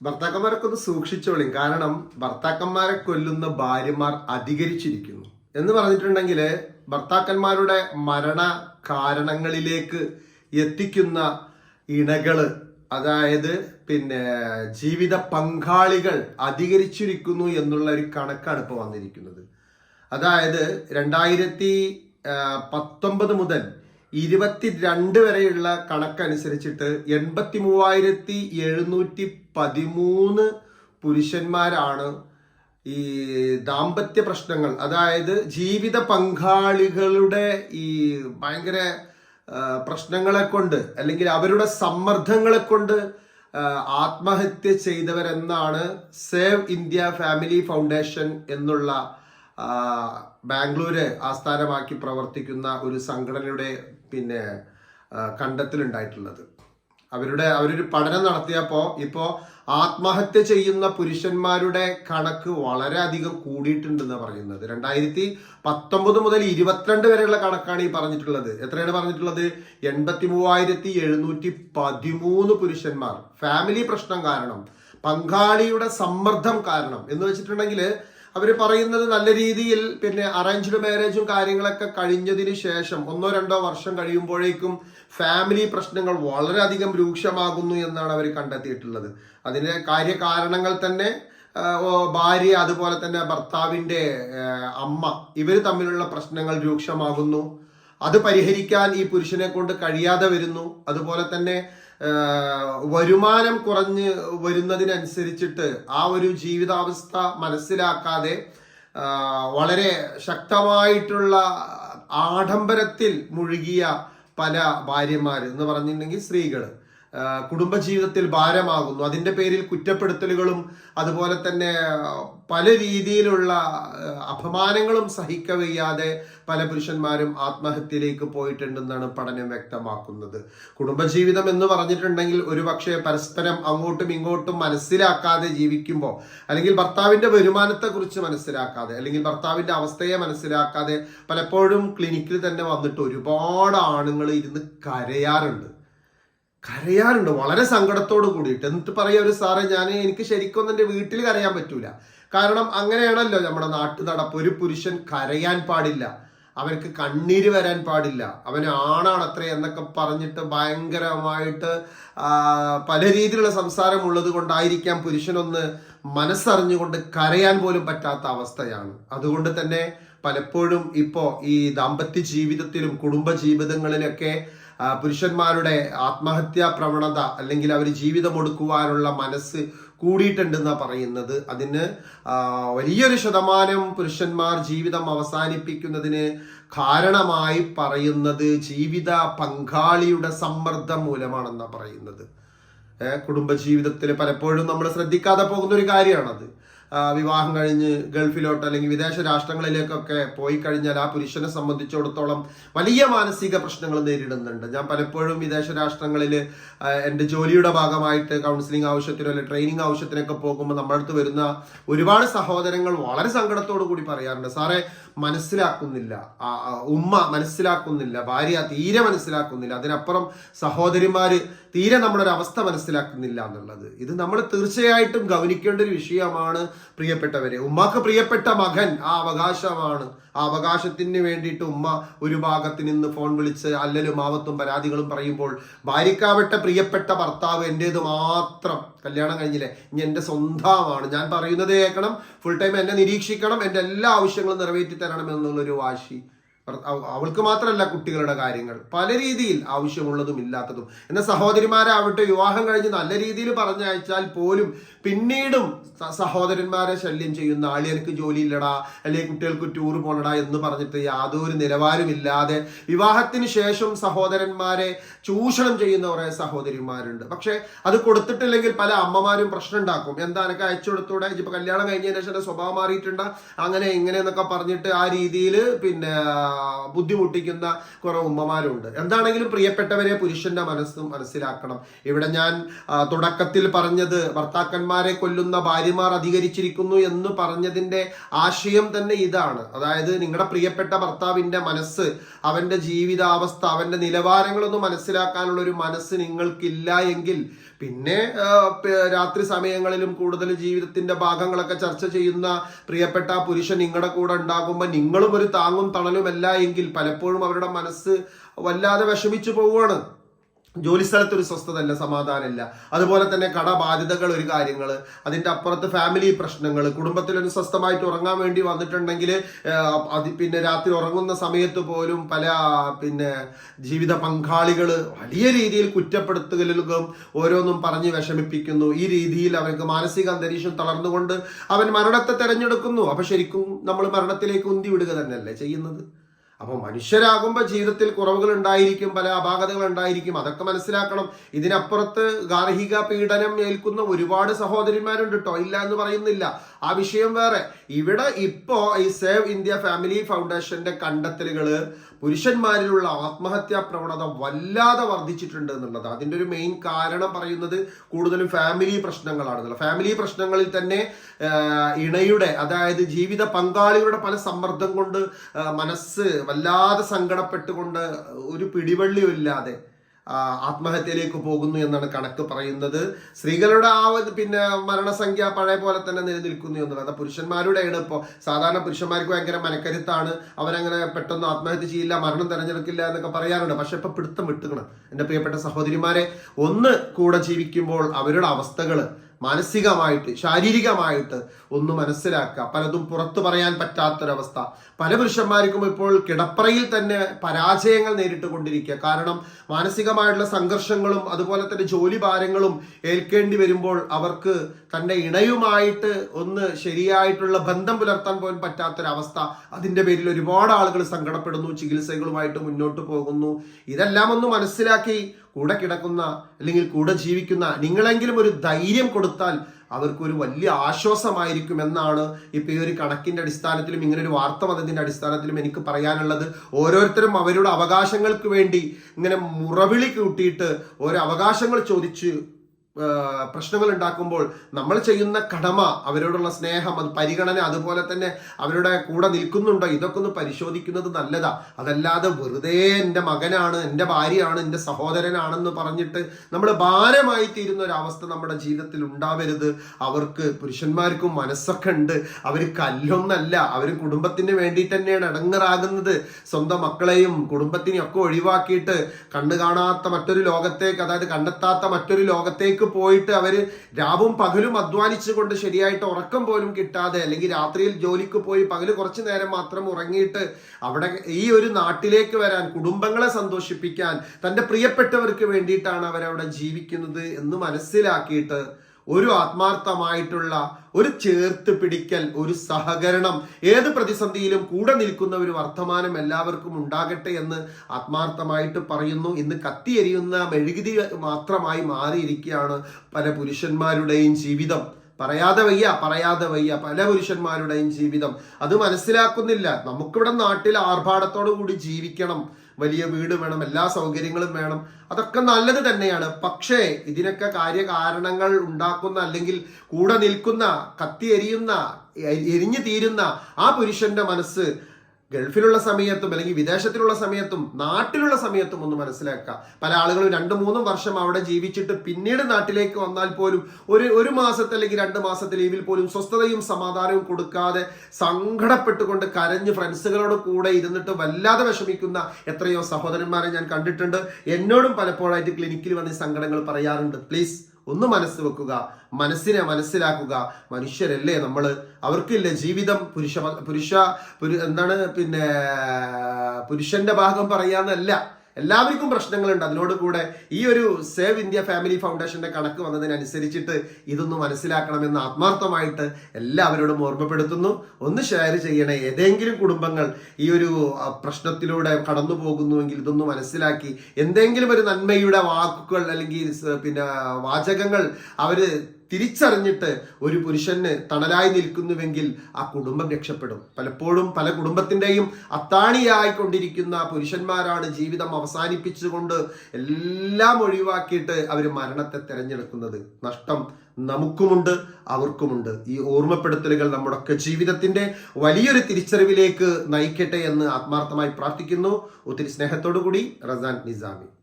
ഭർത്താക്കന്മാരൊക്കെ ഒന്ന് സൂക്ഷിച്ചോളിയും കാരണം ഭർത്താക്കന്മാരെ കൊല്ലുന്ന ഭാര്യമാർ അധികരിച്ചിരിക്കുന്നു. എന്ന് പറഞ്ഞിട്ടുണ്ടെങ്കിൽ ഭർത്താക്കന്മാരുടെ മരണ കാരണങ്ങളിലേക്ക് എത്തിക്കുന്ന ഇണകൾ അതായത് പിന്നെ ജീവിത പങ്കാളികൾ അധികരിച്ചിരിക്കുന്നു എന്നുള്ള ഒരു കണക്കാണ് ഇപ്പോൾ വന്നിരിക്കുന്നത്. അതായത് രണ്ടായിരത്തി പത്തൊമ്പത് മുതൽ ഇരുപത്തിരണ്ട് വരെയുള്ള കണക്കനുസരിച്ചിട്ട് എൺപത്തി മൂവായിരത്തി എഴുന്നൂറ്റി പതിമൂന്ന് പുരുഷന്മാരാണ് ഈ ദാമ്പത്യ പ്രശ്നങ്ങൾ. അതായത് ജീവിത പങ്കാളികളുടെ ഈ ഭയങ്കര പ്രശ്നങ്ങളെ കൊണ്ട് അല്ലെങ്കിൽ അവരുടെ സമ്മർദ്ദങ്ങളെ കൊണ്ട് ആത്മഹത്യ ചെയ്തവരെന്നാണ് സേവ് ഇന്ത്യ ഫാമിലി ഫൗണ്ടേഷൻ എന്നുള്ള ബാംഗ്ലൂര് ആസ്ഥാനമാക്കി പ്രവർത്തിക്കുന്ന ഒരു സംഘടനയുടെ പിന്നെ കണ്ടെത്തലുണ്ടായിട്ടുള്ളത്. അവരുടെ അവരൊരു പഠനം നടത്തിയപ്പോൾ ഇപ്പോൾ ആത്മഹത്യ ചെയ്യുന്ന പുരുഷന്മാരുടെ കണക്ക് വളരെ അധികം കൂടിയിട്ടുണ്ടെന്ന് പറയുന്നത്. രണ്ടായിരത്തി പത്തൊമ്പത് മുതൽ ഇരുപത്തിരണ്ട് വരെയുള്ള കണക്കാണ് ഈ പറഞ്ഞിട്ടുള്ളത്. എത്രയാണ് പറഞ്ഞിട്ടുള്ളത്? എൺപത്തി മൂവായിരത്തി എഴുന്നൂറ്റി പതിമൂന്ന് പുരുഷന്മാർ. ഫാമിലി പ്രശ്നം കാരണം പങ്കാളിയുടെ സമ്മർദ്ദം കാരണം എന്ന് വെച്ചിട്ടുണ്ടെങ്കിൽ അവർ പറയുന്നത് നല്ല രീതിയിൽ പിന്നെ അറേഞ്ച്ഡ് മാരേജും കാര്യങ്ങളൊക്കെ കഴിഞ്ഞതിന് ശേഷം ഒന്നോ രണ്ടോ വർഷം കഴിയുമ്പോഴേക്കും ഫാമിലി പ്രശ്നങ്ങൾ വളരെയധികം രൂക്ഷമാകുന്നു എന്നാണ് അവർ കണ്ടെത്തിയിട്ടുള്ളത്. അതിന്റെ കാര്യകാരണങ്ങൾ തന്നെ ഭാര്യ അതുപോലെ തന്നെ ഭർത്താവിന്റെ അമ്മ ഇവർ തമ്മിലുള്ള പ്രശ്നങ്ങൾ രൂക്ഷമാകുന്നു. അത് പരിഹരിക്കാൻ ഈ പുരുഷനെ കൊണ്ട് കഴിയാതെ വരുന്നു. അതുപോലെ തന്നെ വരുമാനം കുറഞ്ഞ് വരുന്നതിനനുസരിച്ചിട്ട് ആ ഒരു ജീവിതാവസ്ഥ മനസ്സിലാക്കാതെ വളരെ ശക്തമായിട്ടുള്ള ആഡംബരത്തിൽ മുഴുകിയ പല ഭാര്യമാർ എന്ന് പറഞ്ഞിട്ടുണ്ടെങ്കിൽ സ്ത്രീകൾ കുടുംബജീവിതത്തിൽ ഭാരമാകുന്നു. അതിന്റെ പേരിൽ കുറ്റപ്പെടുത്തലുകളും അതുപോലെ തന്നെ പല രീതിയിലുള്ള അപമാനങ്ങളും സഹിക്കവയ്യാതെ പല പുരുഷന്മാരും ആത്മഹത്യയിലേക്ക് പോയിട്ടുണ്ടെന്നാണ് പഠനം വ്യക്തമാക്കുന്നത്. കുടുംബജീവിതം എന്ന് പറഞ്ഞിട്ടുണ്ടെങ്കിൽ ഒരുപക്ഷെ പരസ്പരം അങ്ങോട്ടും ഇങ്ങോട്ടും മനസ്സിലാക്കാതെ ജീവിക്കുമ്പോൾ അല്ലെങ്കിൽ ഭർത്താവിന്റെ വരുമാനത്തെക്കുറിച്ച് മനസ്സിലാക്കാതെ അല്ലെങ്കിൽ ഭർത്താവിന്റെ അവസ്ഥയെ മനസ്സിലാക്കാതെ പലപ്പോഴും ക്ലിനിക്കിൽ തന്നെ വന്നിട്ട് ഒരുപാട് ആണുങ്ങൾ ഇരുന്ന് കരയാറുണ്ട്. കരയാറുണ്ട്. വളരെ സങ്കടത്തോട് കൂടിയിട്ട്. എന്നിട്ട് പറയാ ഒരു സാറേ ഞാൻ എനിക്ക് ശരിക്കൊന്നും എന്റെ വീട്ടിൽ കരയാൻ പറ്റൂല. കാരണം അങ്ങനെയാണല്ലോ നമ്മുടെ നാട്ടു നടപ്പ്. ഒരു പുരുഷൻ കരയാൻ പാടില്ല. അവർക്ക് കണ്ണീര് വരാൻ പാടില്ല. അവന് ആണാണ് അത്ര എന്നൊക്കെ പറഞ്ഞിട്ട് ഭയങ്കരമായിട്ട് പല രീതിയിലുള്ള സംസാരം ഉള്ളത് കൊണ്ടായിരിക്കാം പുരുഷനൊന്ന് മനസ്സറിഞ്ഞുകൊണ്ട് കരയാൻ പോലും പറ്റാത്ത അവസ്ഥയാണ്. അതുകൊണ്ട് തന്നെ പലപ്പോഴും ഇപ്പോൾ ഈ ദാമ്പത്യ ജീവിതത്തിലും കുടുംബ ജീവിതങ്ങളിലൊക്കെ പുരുഷന്മാരുടെ ആത്മഹത്യാ പ്രവണത അല്ലെങ്കിൽ അവർ ജീവിതം ഒടുക്കുവാനുള്ള മനസ്സ് കൂടിയിട്ടുണ്ടെന്ന് പറയുന്നത്. അതിന് വലിയൊരു ശതമാനം പുരുഷന്മാർ ജീവിതം അവസാനിപ്പിക്കുന്നതിന് കാരണമായി പറയുന്നത് ജീവിത പങ്കാളിയുടെ സമ്മർദ്ദം മൂലമാണെന്നാണ് പറയുന്നത്. കുടുംബജീവിതത്തിൽ പലപ്പോഴും നമ്മൾ ശ്രദ്ധിക്കാതെ പോകുന്ന ഒരു കാര്യമാണത് വിവാഹം കഴിഞ്ഞ് ഗൾഫിലോട്ട് അല്ലെങ്കിൽ വിദേശ രാഷ്ട്രങ്ങളിലേക്കൊക്കെ പോയി കഴിഞ്ഞാൽ ആ പുരുഷനെ സംബന്ധിച്ചിടത്തോളം വലിയ മാനസിക പ്രശ്നങ്ങൾ നേരിടുന്നുണ്ട്. ഞാൻ പലപ്പോഴും വിദേശ രാഷ്ട്രങ്ങളിൽ എന്റെ ജോലിയുടെ ഭാഗമായിട്ട് കൗൺസിലിംഗ് ആവശ്യത്തിനോ അല്ലെങ്കിൽ ട്രെയിനിങ് ആവശ്യത്തിനൊക്കെ പോകുമ്പോൾ നമ്മുടെ അടുത്ത് വരുന്ന ഒരുപാട് സഹോദരങ്ങൾ വളരെ സങ്കടത്തോടു കൂടി പറയാറുണ്ട് സാറേ മനസ്സിലാക്കുന്നില്ല. ഉമ്മ മനസ്സിലാക്കുന്നില്ല ഭാര്യ തീരെ മനസ്സിലാക്കുന്നില്ല. അതിനപ്പുറം സഹോദരിമാര് തീരെ ഒരു അവസ്ഥ മനസ്സിലാക്കുന്നില്ല എന്നുള്ളത്. ഇത് നമ്മൾ തീർച്ചയായിട്ടും ഗൗനിക്കേണ്ട ഒരു വിഷയമാണ് പ്രിയപ്പെട്ടവരെ. ഉമ്മാക്ക് പ്രിയപ്പെട്ട മകൻ ആ അവകാശമാണ്. ആ അവകാശത്തിന് വേണ്ടിയിട്ട് ഉമ്മ ഒരു ഭാഗത്ത് നിന്ന് ഫോൺ വിളിച്ച് അല്ലലും മാവത്തും പരാതികളും പറയുമ്പോൾ ഭാര്യക്കാവട്ടെ പ്രിയപ്പെട്ട ഭർത്താവ് എന്റേത് മാത്രം. കല്യാണം കഴിഞ്ഞില്ലേ? ഇനി എന്റെ സ്വന്തമാണ്. ഞാൻ പറയുന്നത് കേൾക്കണം. ഫുൾ ടൈം എന്നെ നിരീക്ഷിക്കണം. എന്റെ എല്ലാ ആവശ്യങ്ങളും നിറവേറ്റി തരണം എന്നുള്ളൊരു വാശി. അവൾക്ക് മാത്രമല്ല കുട്ടികളുടെ കാര്യങ്ങൾ. പല രീതിയിൽ ആവശ്യമുള്ളതും ഇല്ലാത്തതും. എന്നാൽ സഹോദരിമാരാവട്ടെ വിവാഹം കഴിഞ്ഞ് നല്ല രീതിയിൽ പറഞ്ഞയച്ചാൽ പോലും പിന്നീടും സഹോദരന്മാരെ ശല്യം ചെയ്യുന്ന എനിക്ക് ജോലിയില്ലടാ അല്ലെങ്കിൽ കുട്ടികൾക്ക് ടൂർ പോണടാ എന്ന് പറഞ്ഞിട്ട് യാതൊരു നിലവാരമില്ലാതെ വിവാഹത്തിന് ശേഷം സഹോദരന്മാരെ ചൂഷണം ചെയ്യുന്ന കുറെ സഹോദരിമാരുണ്ട്. പക്ഷെ അത് കൊടുത്തിട്ടില്ലെങ്കിൽ പല അമ്മമാരും പ്രശ്നം ഉണ്ടാക്കും എന്താ എനിക്ക് അയച്ചു കൊടുത്തൂടെ? ഇപ്പൊ കല്യാണം കഴിഞ്ഞതിന് ശേഷം സ്വഭാവം മാറിയിട്ടുണ്ട്? അങ്ങനെ ഇങ്ങനെ എന്നൊക്കെ പറഞ്ഞിട്ട് ആ രീതിയിൽ പിന്നെ ബുദ്ധിമുട്ടിക്കുന്ന കുറെ ഉമ്മമാരുണ്ട്. എന്താണെങ്കിലും പ്രിയപ്പെട്ടവരെ പുരുഷന്റെ മനസ്സും മനസ്സിലാക്കണം. ഇവിടെ ഞാൻ തുടക്കത്തിൽ പറഞ്ഞത് ഭർത്താക്കന്മാരെ കൊല്ലുന്ന ഭാര്യമാർ അധികരിച്ചിരിക്കുന്നു എന്ന് പറഞ്ഞതിന്റെ ആശയം തന്നെ ഇതാണ്. അതായത് നിങ്ങളുടെ പ്രിയപ്പെട്ട ഭർത്താവിന്റെ മനസ്സ് അവന്റെ ജീവിതാവസ്ഥ അവന്റെ നിലവാരങ്ങളൊന്നും മനസ്സിലാക്കാനുള്ള ഒരു മനസ്സ് നിങ്ങൾക്കില്ല എങ്കിൽ പിന്നെ രാത്രി സമയങ്ങളിലും കൂടുതൽ ജീവിതത്തിന്റെ ഭാഗങ്ങളൊക്കെ ചർച്ച ചെയ്യുന്ന പ്രിയപ്പെട്ട പുരുഷൻ നിങ്ങളുടെ കൂടെ ഉണ്ടാകുമ്പോൾ നിങ്ങളും ഒരു താങ്ങും തണലുമല്ല എങ്കിൽ പലപ്പോഴും അവരുടെ മനസ്സ് വല്ലാതെ വിഷമിച്ചു പോവുകയാണ്. ജോലി സ്ഥലത്ത് ഒരു സ്വസ്ഥതല്ല സമാധാനമില്ല. അതുപോലെ തന്നെ കടബാധ്യതകൾ ഒരു കാര്യങ്ങൾ അതിന്റെ അപ്പുറത്ത് ഫാമിലി പ്രശ്നങ്ങൾ കുടുംബത്തിലൊരു സ്വസ്ഥമായിട്ട് ഉറങ്ങാൻ വേണ്ടി വന്നിട്ടുണ്ടെങ്കിൽ അത് പിന്നെ രാത്രി ഉറങ്ങുന്ന സമയത്ത് പോലും പല പിന്നെ ജീവിത പങ്കാളികൾ വലിയ രീതിയിൽ കുറ്റപ്പെടുത്തുകലും ഓരോന്നും പറഞ്ഞ് വിഷമിപ്പിക്കുന്നു. ഈ രീതിയിൽ അവർക്ക് മാനസിക അന്തരീക്ഷം തളർന്നുകൊണ്ട് അവൻ മരണത്തെ തിരഞ്ഞെടുക്കുന്നു. അപ്പൊ ശരിക്കും നമ്മൾ മരണത്തിലേക്ക് ഉന്തി വിടുക തന്നെയല്ലേ ചെയ്യുന്നത്? അപ്പൊ മനുഷ്യരാകുമ്പോൾ ജീവിതത്തിൽ കുറവുകൾ ഉണ്ടായിരിക്കും പല അപാകതകൾ ഉണ്ടായിരിക്കും അതൊക്കെ മനസ്സിലാക്കണം. ഇതിനപ്പുറത്ത് ഗാർഹിക പീഡനം ഏൽക്കുന്ന ഒരുപാട് സഹോദരിമാരുണ്ട് കേട്ടോ ഇല്ല എന്ന് പറയുന്നില്ല. ആ വിഷയം വേറെ. ഇവിടെ ഇപ്പോ ഈ സേവ് ഇന്ത്യ ഫാമിലി ഫൗണ്ടേഷന്റെ കണ്ടെത്തലുകൾ പുരുഷന്മാരിലുള്ള ആത്മഹത്യാ പ്രവണത വല്ലാതെ വർദ്ധിച്ചിട്ടുണ്ട് എന്നുള്ളത്. അതിന്റെ ഒരു മെയിൻ കാരണം പറയുന്നത് കൂടുതലും ഫാമിലി പ്രശ്നങ്ങളാണെന്നുള്ളത് ഫാമിലി പ്രശ്നങ്ങളിൽ തന്നെ ഇണയുടെ അതായത് ജീവിത പങ്കാളികളുടെ പല സമ്മർദ്ദം കൊണ്ട് മനസ്സ് വല്ലാതെ സങ്കടപ്പെട്ടുകൊണ്ട് ഒരു പിടിവള്ളിയും ഇല്ലാതെ ആത്മഹത്യയിലേക്ക് പോകുന്നു എന്നാണ് കണക്ക് പറയുന്നത്. സ്ത്രീകളുടെ ആ പിന്നെ മരണസംഖ്യ പഴയ പോലെ തന്നെ നിലനിൽക്കുന്നു എന്നുള്ളത്. പുരുഷന്മാരുടെ ഇപ്പോൾ സാധാരണ പുരുഷന്മാർക്ക് ഭയങ്കര മനക്കരുത്താണ്. അവരങ്ങനെ പെട്ടെന്ന് ആത്മഹത്യ ചെയ്യില്ല മരണം തിരഞ്ഞെടുക്കില്ല എന്നൊക്കെ പറയാറുണ്ട്. പക്ഷെ ഇപ്പൊ പിടുത്തം വിട്ടുകണം. എന്റെ പ്രിയപ്പെട്ട സഹോദരിമാരെ ഒന്ന് കൂടെ ജീവിക്കുമ്പോൾ അവരുടെ അവസ്ഥകൾ മാനസികമായിട്ട് ശാരീരികമായിട്ട് ഒന്ന് മനസ്സിലാക്കുക. പലതും പുറത്തു പറയാൻ പറ്റാത്തൊരവസ്ഥ. പല പുരുഷന്മാർക്കും ഇപ്പോൾ കിടപ്പറയിൽ തന്നെ പരാജയങ്ങൾ നേരിട്ട് കൊണ്ടിരിക്കുക കാരണം മാനസികമായിട്ടുള്ള സംഘർഷങ്ങളും അതുപോലെ തന്നെ ജോലി ഭാരങ്ങളും ഏൽക്കേണ്ടി വരുമ്പോൾ അവർക്ക് തന്റെ ഇണയുമായിട്ട് ഒന്ന് ശരിയായിട്ടുള്ള ബന്ധം പുലർത്താൻ പോലും പറ്റാത്തൊരവസ്ഥ. അതിന്റെ പേരിൽ ഒരുപാട് ആളുകൾ സങ്കടപ്പെടുന്നു ചികിത്സകളുമായിട്ട് മുന്നോട്ട് പോകുന്നു. ഇതെല്ലാം ഒന്ന് മനസ്സിലാക്കി കൂടെ കിടക്കുന്ന അല്ലെങ്കിൽ കൂടെ ജീവിക്കുന്ന നിങ്ങളെങ്കിലും ഒരു ധൈര്യം കൊടുത്താൽ അവർക്കൊരു വലിയ ആശ്വാസമായിരിക്കും എന്നാണ് ഇപ്പൊ ഈ ഒരു കണക്കിന്റെ അടിസ്ഥാനത്തിലും ഇങ്ങനെ ഒരു വാർത്ത വന്നതിന്റെ അടിസ്ഥാനത്തിലും എനിക്ക് പറയാനുള്ളത്. ഓരോരുത്തരും അവരുടെ അവകാശങ്ങൾക്ക് വേണ്ടി ഇങ്ങനെ മുറവിളി കൂട്ടിയിട്ട് ഓരോ അവകാശങ്ങൾ ചോദിച്ച് പ്രശ്നങ്ങൾ ഉണ്ടാക്കുമ്പോൾ നമ്മൾ ചെയ്യുന്ന കടമ അവരോടുള്ള സ്നേഹം അത് പരിഗണന അതുപോലെ തന്നെ അവരുടെ കൂടെ നിൽക്കുന്നുണ്ടോ? ഇതൊക്കെ ഒന്ന് പരിശോധിക്കുന്നത് നല്ലതാ. അതല്ലാതെ വെറുതെ എന്റെ മകനാണ് എന്റെ ഭാര്യയാണ് എന്റെ സഹോദരനാണെന്ന് പറഞ്ഞിട്ട് നമ്മൾ ഭാരമായി തീരുന്ന ഒരു അവസ്ഥ നമ്മുടെ ജീവിതത്തിൽ ഉണ്ടാവരുത്. അവർക്ക് പുരുഷന്മാർക്കും മനസ്സൊക്കെ ഉണ്ട്. അവർ കല്ലൊന്നല്ല അവർ കുടുംബത്തിന് വേണ്ടി തന്നെയാണ് ഇടങ്ങറാകുന്നത്. സ്വന്തം മക്കളെയും കുടുംബത്തിനെയും ഒക്കെ ഒഴിവാക്കിയിട്ട് കണ്ണു കാണാത്ത മറ്റൊരു ലോകത്തേക്ക് അതായത് കണ്ടെത്താത്ത മറ്റൊരു ലോകത്തേക്ക് പോയിട്ട് അവർ രാവും പകലും അധ്വാനിച്ചുകൊണ്ട് ശരിയായിട്ട് ഉറക്കം പോലും കിട്ടാതെ അല്ലെങ്കിൽ രാത്രിയിൽ ജോലിക്ക് പോയി പകൽ കുറച്ചു നേരം മാത്രം ഉറങ്ങിയിട്ട് അവിടെ ഈ ഒരു നാട്ടിലേക്ക് വരാൻ കുടുംബങ്ങളെ സന്തോഷിപ്പിക്കാൻ തന്റെ പ്രിയപ്പെട്ടവർക്ക് വേണ്ടിയിട്ടാണ് അവരവിടെ ജീവിക്കുന്നത് എന്ന് മനസ്സിലാക്കിയിട്ട് ഒരു ആത്മാർത്ഥമായിട്ടുള്ള ഒരു ചേർത്ത് പിടിക്കൽ ഒരു സഹകരണം ഏത് പ്രതിസന്ധിയിലും കൂടെ നിൽക്കുന്ന ഒരു വർത്തമാനം എല്ലാവർക്കും ഉണ്ടാകട്ടെ എന്ന് ആത്മാർത്ഥമായിട്ട് പറയുന്നു. ഇന്ന് കത്തിയെരിയുന്ന മെഴുകുതി മാത്രമായി മാറിയിരിക്കുകയാണ് പല പുരുഷന്മാരുടെയും ജീവിതം. പറയാതെ വയ്യ പറയാതെ വയ്യ. പല പുരുഷന്മാരുടെയും ജീവിതം. അത് മനസ്സിലാക്കുന്നില്ല. നമുക്കിവിടെ നാട്ടിൽ ആർഭാടത്തോടു കൂടി ജീവിക്കണം. വലിയ വീട് വേണം എല്ലാ സൗകര്യങ്ങളും വേണം. അതൊക്കെ നല്ലത് തന്നെയാണ്. പക്ഷേ ഇതിനൊക്കെ കാര്യകാരണങ്ങൾ ഉണ്ടാക്കുന്ന അല്ലെങ്കിൽ കൂടെ നിൽക്കുന്ന കത്തി എരിയുന്ന എരിഞ്ഞു തീരുന്ന ആ പുരുഷന്റെ മനസ്സ് ഗൾഫിലുള്ള സമയത്തും അല്ലെങ്കിൽ വിദേശത്തിലുള്ള സമയത്തും നാട്ടിലുള്ള സമയത്തും ഒന്ന് മനസ്സിലാക്കുക. പല ആളുകളും രണ്ട് മൂന്നും വർഷം അവിടെ ജീവിച്ചിട്ട് പിന്നീട് നാട്ടിലേക്ക് വന്നാൽ പോലും ഒരു ഒരു മാസത്തെ അല്ലെങ്കിൽ രണ്ട് മാസത്തെ ലീവിൽ പോലും സ്വസ്ഥതയും സമാധാനവും കൊടുക്കാതെ സങ്കടപ്പെട്ടുകൊണ്ട് കരഞ്ഞ് ഫ്രണ്ട്സുകളോട് കൂടെ ഇരുന്നിട്ട് വല്ലാതെ വിഷമിക്കുന്ന എത്രയോ സഹോദരന്മാരെ ഞാൻ കണ്ടിട്ടുണ്ട്. എന്നോടും പലപ്പോഴായിട്ട് ക്ലിനിക്കിൽ വന്ന് സങ്കടങ്ങൾ പറയാറുണ്ട്. പ്ലീസ് ഒന്ന് മനസ്സ് വെക്കുക മനസ്സിനെ മനസ്സിലാക്കുക. മനുഷ്യരല്ലേ നമ്മൾ അവർക്കില്ലേ ജീവിതം പുരുഷ പുരുഷ പുരു എന്താണ് പിന്നെ പുരുഷന്റെ ഭാഗം പറയാന്നല്ല. എല്ലാവർക്കും പ്രശ്നങ്ങളുണ്ട്. അതിനോട് കൂടെ ഈ ഒരു സേവ് ഇന്ത്യ ഫാമിലി ഫൗണ്ടേഷന്റെ കണക്ക് വന്നതിനനുസരിച്ചിട്ട് ഇതൊന്ന് മനസ്സിലാക്കണമെന്ന് ആത്മാർത്ഥമായിട്ട് എല്ലാവരോടും ഓർമ്മപ്പെടുത്തുന്നു. ഒന്ന് ഷെയർ ചെയ്യണേ. ഏതെങ്കിലും കുടുംബങ്ങൾ ഈ ഒരു പ്രശ്നത്തിലൂടെ കടന്നു പോകുന്നുവെങ്കിൽ ഇതൊന്ന് മനസ്സിലാക്കി. എന്തെങ്കിലും ഒരു നന്മയുടെ വാക്കുകൾ അല്ലെങ്കിൽ പിന്നെ വാചകങ്ങൾ അവർ തിരിച്ചറിഞ്ഞിട്ട് ഒരു പുരുഷന് തണലായി നിൽക്കുന്നുവെങ്കിൽ ആ കുടുംബം രക്ഷപ്പെടും. പലപ്പോഴും പല കുടുംബത്തിന്റെയും അത്താണിയായി കൊണ്ടിരിക്കുന്ന പുരുഷന്മാരാണ് ജീവിതം അവസാനിപ്പിച്ചുകൊണ്ട് എല്ലാം ഒഴിവാക്കിയിട്ട് അവർ മരണത്തെ തിരഞ്ഞെടുക്കുന്നത്. നഷ്ടം നമുക്കുമുണ്ട് അവർക്കുമുണ്ട്. ഈ ഓർമ്മപ്പെടുത്തലുകൾ നമ്മുടെയൊക്കെ ജീവിതത്തിന്റെ വലിയൊരു തിരിച്ചറിവിലേക്ക് നയിക്കട്ടെ എന്ന് ആത്മാർത്ഥമായി പ്രാർത്ഥിക്കുന്നു. ഒത്തിരി സ്നേഹത്തോടു കൂടി റസാൻ നിസാമി.